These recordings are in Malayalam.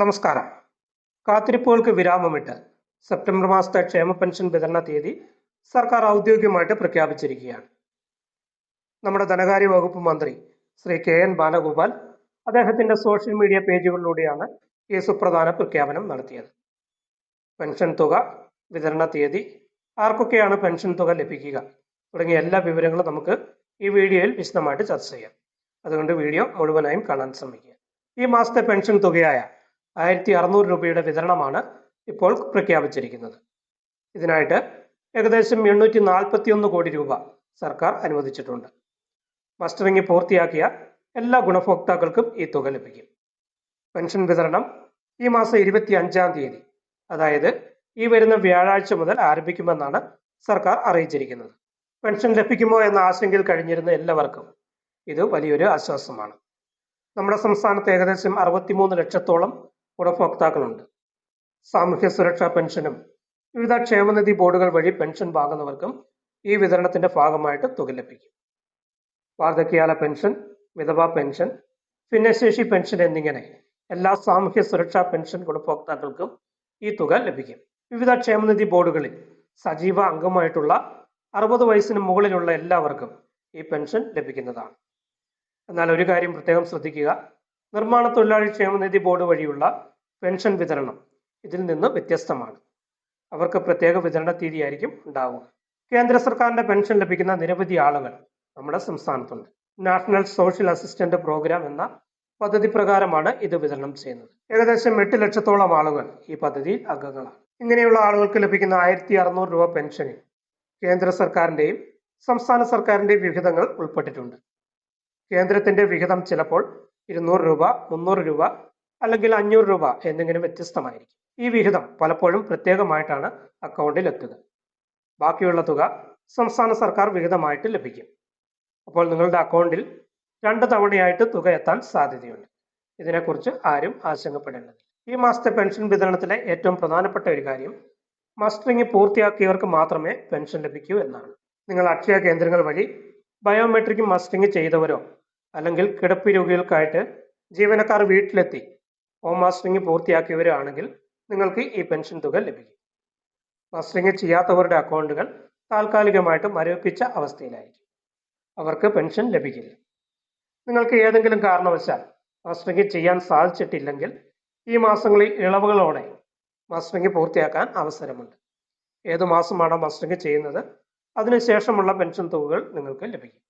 നമസ്കാരം. കാത്തിരിപ്പുകൾക്ക് വിരാമമിട്ട് സെപ്റ്റംബർ മാസത്തെ ക്ഷേമ പെൻഷൻ വിതരണ തീയതി സർക്കാർ ഔദ്യോഗികമായിട്ട് പ്രഖ്യാപിച്ചിരിക്കുകയാണ്. നമ്മുടെ ധനകാര്യ വകുപ്പ് മന്ത്രി ശ്രീ കെ എൻ ബാലഗോപാൽ അദ്ദേഹത്തിന്റെ സോഷ്യൽ മീഡിയ പേജുകളിലൂടെയാണ് ഈ സുപ്രധാന പ്രഖ്യാപനം നടത്തിയത്. പെൻഷൻ തുക വിതരണ തീയതി ആർക്കൊക്കെയാണ് പെൻഷൻ തുക ലഭിക്കുക തുടങ്ങിയ എല്ലാ വിവരങ്ങളും നമുക്ക് ഈ വീഡിയോയിൽ വിശദമായിട്ട് ചർച്ച ചെയ്യാം. അതുകൊണ്ട് വീഡിയോ മുഴുവനായും കാണാൻ ശ്രമിക്കുക. ഈ മാസത്തെ പെൻഷൻ തുകയായ ആയിരത്തി അറുന്നൂറ് രൂപയുടെ വിതരണമാണ് ഇപ്പോൾ പ്രഖ്യാപിച്ചിരിക്കുന്നത്. ഇതിനായിട്ട് ഏകദേശം എണ്ണൂറ്റി നാൽപ്പത്തി ഒന്ന് കോടി രൂപ സർക്കാർ അനുവദിച്ചിട്ടുണ്ട്. മസ്റ്ററിംഗ് പൂർത്തിയാക്കിയ എല്ലാ ഗുണഭോക്താക്കൾക്കും ഈ തുക ലഭിക്കും. പെൻഷൻ വിതരണം ഈ മാസം ഇരുപത്തി അഞ്ചാം തീയതി അതായത് ഈ വരുന്ന വ്യാഴാഴ്ച മുതൽ ആരംഭിക്കുമെന്നാണ് സർക്കാർ അറിയിച്ചിരിക്കുന്നത്. പെൻഷൻ ലഭിക്കുമോ എന്ന ആശങ്കയിൽ കഴിഞ്ഞിരുന്ന എല്ലാവർക്കും ഇത് വലിയൊരു ആശ്വാസമാണ്. നമ്മുടെ സംസ്ഥാനത്ത് ഏകദേശം അറുപത്തിമൂന്ന് ലക്ഷത്തോളം ഗുണഭോക്താക്കളുണ്ട് സാമൂഹ്യ സുരക്ഷാ പെൻഷനും വിവിധ ക്ഷേമനിധി ബോർഡുകൾ വഴി പെൻഷൻ വാങ്ങുന്നവർക്കും ഈ വിതരണത്തിന്റെ ഭാഗമായിട്ട് തുക ലഭിക്കും. വാർദ്ധക്യകാല പെൻഷൻ വിധവാ പെൻഷൻ ഭിന്നശേഷി പെൻഷൻ എന്നിങ്ങനെ എല്ലാ സാമൂഹ്യ സുരക്ഷാ പെൻഷൻ ഗുണഭോക്താക്കൾക്കും ഈ തുക ലഭിക്കും. വിവിധ ക്ഷേമനിധി ബോർഡുകളിൽ സജീവ അംഗമായിട്ടുള്ള അറുപത് വയസ്സിന് മുകളിലുള്ള എല്ലാവർക്കും ഈ പെൻഷൻ ലഭിക്കുന്നതാണ്. എന്നാൽ ഒരു കാര്യം പ്രത്യേകം ശ്രദ്ധിക്കുക. നിർമ്മാണ തൊഴിലാളി ക്ഷേമനിധി ബോർഡ് വഴിയുള്ള പെൻഷൻ വിതരണം ഇതിൽ നിന്ന് വ്യത്യസ്തമാണ്. അവർക്ക് പ്രത്യേക വിതരണ തീയതിയായിരിക്കും ഉണ്ടാവുക. കേന്ദ്ര സർക്കാരിന്റെ പെൻഷൻ ലഭിക്കുന്ന നിരവധി ആളുകൾ നമ്മുടെ സംസ്ഥാനത്തുണ്ട്. നാഷണൽ സോഷ്യൽ അസിസ്റ്റന്റ് പ്രോഗ്രാം എന്ന പദ്ധതി പ്രകാരമാണ് ഇത് വിതരണം ചെയ്യുന്നത്. ഏകദേശം എട്ട് ലക്ഷത്തോളം ആളുകൾ ഈ പദ്ധതിയിൽ അംഗങ്ങളാണ്. ഇങ്ങനെയുള്ള ആളുകൾക്ക് ലഭിക്കുന്ന ആയിരത്തി അറുന്നൂറ് രൂപ പെൻഷനിൽ കേന്ദ്ര സർക്കാരിന്റെയും സംസ്ഥാന സർക്കാരിന്റെയും വിഹിതങ്ങൾ ഉൾപ്പെട്ടിട്ടുണ്ട്. കേന്ദ്രത്തിന്റെ വിഹിതം ചിലപ്പോൾ ഇരുന്നൂറ് രൂപ മുന്നൂറ് രൂപ അല്ലെങ്കിൽ അഞ്ഞൂറ് രൂപ എന്തെങ്കിലും വ്യത്യസ്തമായിരിക്കും. ഈ വിഹിതം പലപ്പോഴും പ്രത്യേകമായിട്ടാണ് അക്കൗണ്ടിൽ എത്തുക. ബാക്കിയുള്ള തുക സംസ്ഥാന സർക്കാർ വിഹിതമായിട്ട് ലഭിക്കും. അപ്പോൾ നിങ്ങളുടെ അക്കൗണ്ടിൽ രണ്ട് തവണയായിട്ട് തുക എത്താൻ സാധ്യതയുണ്ട്. ഇതിനെക്കുറിച്ച് ആരും ആശങ്കപ്പെടേണ്ടതില്ല ഈ മാസത്തെ പെൻഷൻ വിതരണത്തിലെ ഏറ്റവും പ്രധാനപ്പെട്ട ഒരു കാര്യം മസ്റ്ററിംഗ് പൂർത്തിയാക്കിയവർക്ക് മാത്രമേ പെൻഷൻ ലഭിക്കൂ എന്നാണ്. നിങ്ങൾ അക്ഷയ കേന്ദ്രങ്ങൾ വഴി ബയോമെട്രിക് മസ്റ്ററിംഗ് ചെയ്തവരോ അല്ലെങ്കിൽ കിടപ്പ് രോഗികൾക്കായിട്ട് ജീവനക്കാർ വീട്ടിലെത്തി ഹോം മാസ്റ്ററിങ് പൂർത്തിയാക്കിയവരാണെങ്കിൽ നിങ്ങൾക്ക് ഈ പെൻഷൻ തുക ലഭിക്കും. മാസ്റ്ററിങ് ചെയ്യാത്തവരുടെ അക്കൗണ്ടുകൾ താൽക്കാലികമായിട്ട് മരവിപ്പിച്ച അവസ്ഥയിലായിരിക്കും. അവർക്ക് പെൻഷൻ ലഭിക്കില്ല. നിങ്ങൾക്ക് ഏതെങ്കിലും കാരണവശാൽ മാസ്റ്ററിങ് ചെയ്യാൻ സാധിച്ചിട്ടില്ലെങ്കിൽ ഈ മാസങ്ങളിൽ ഇളവുകളോടെ മാസ്റ്ററിങ് പൂർത്തിയാക്കാൻ അവസരമുണ്ട്. ഏത് മാസമാണോ മാസ്റ്ററിങ് ചെയ്യുന്നത് അതിനുശേഷമുള്ള പെൻഷൻ തുകകൾ നിങ്ങൾക്ക് ലഭിക്കും.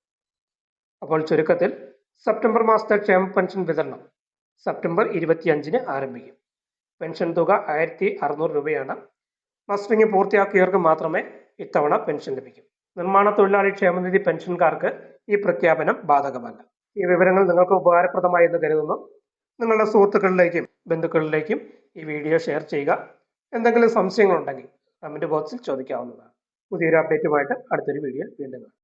അപ്പോൾ ചുരുക്കത്തിൽ സെപ്റ്റംബർ മാസത്തെ ക്ഷേമ പെൻഷൻ വിതരണം സെപ്റ്റംബർ ഇരുപത്തിയഞ്ചിന് ആരംഭിക്കും. പെൻഷൻ തുക ആയിരത്തി അറുന്നൂറ് രൂപയാണ് മസ്റ്ററിംഗ് പൂർത്തിയാക്കിയവർക്ക് മാത്രമേ ഇത്തവണ പെൻഷൻ ലഭിക്കൂ. നിർമ്മാണ തൊഴിലാളി ക്ഷേമനിധി പെൻഷൻകാർക്ക് ഈ പ്രഖ്യാപനം ബാധകമല്ല. ഈ വിവരങ്ങൾ നിങ്ങൾക്ക് ഉപകാരപ്രദമായി എന്ന് കരുതുന്നു. നിങ്ങളുടെ സുഹൃത്തുക്കളിലേക്കും ബന്ധുക്കളിലേക്കും ഈ വീഡിയോ ഷെയർ ചെയ്യുക. എന്തെങ്കിലും സംശയങ്ങളുണ്ടെങ്കിൽ കമന്റ് ബോക്സിൽ ചോദിക്കാവുന്നതാണ്. പുതിയൊരു അപ്ഡേറ്റുമായിട്ട് അടുത്തൊരു വീഡിയോ വീണ്ടും കാണാം.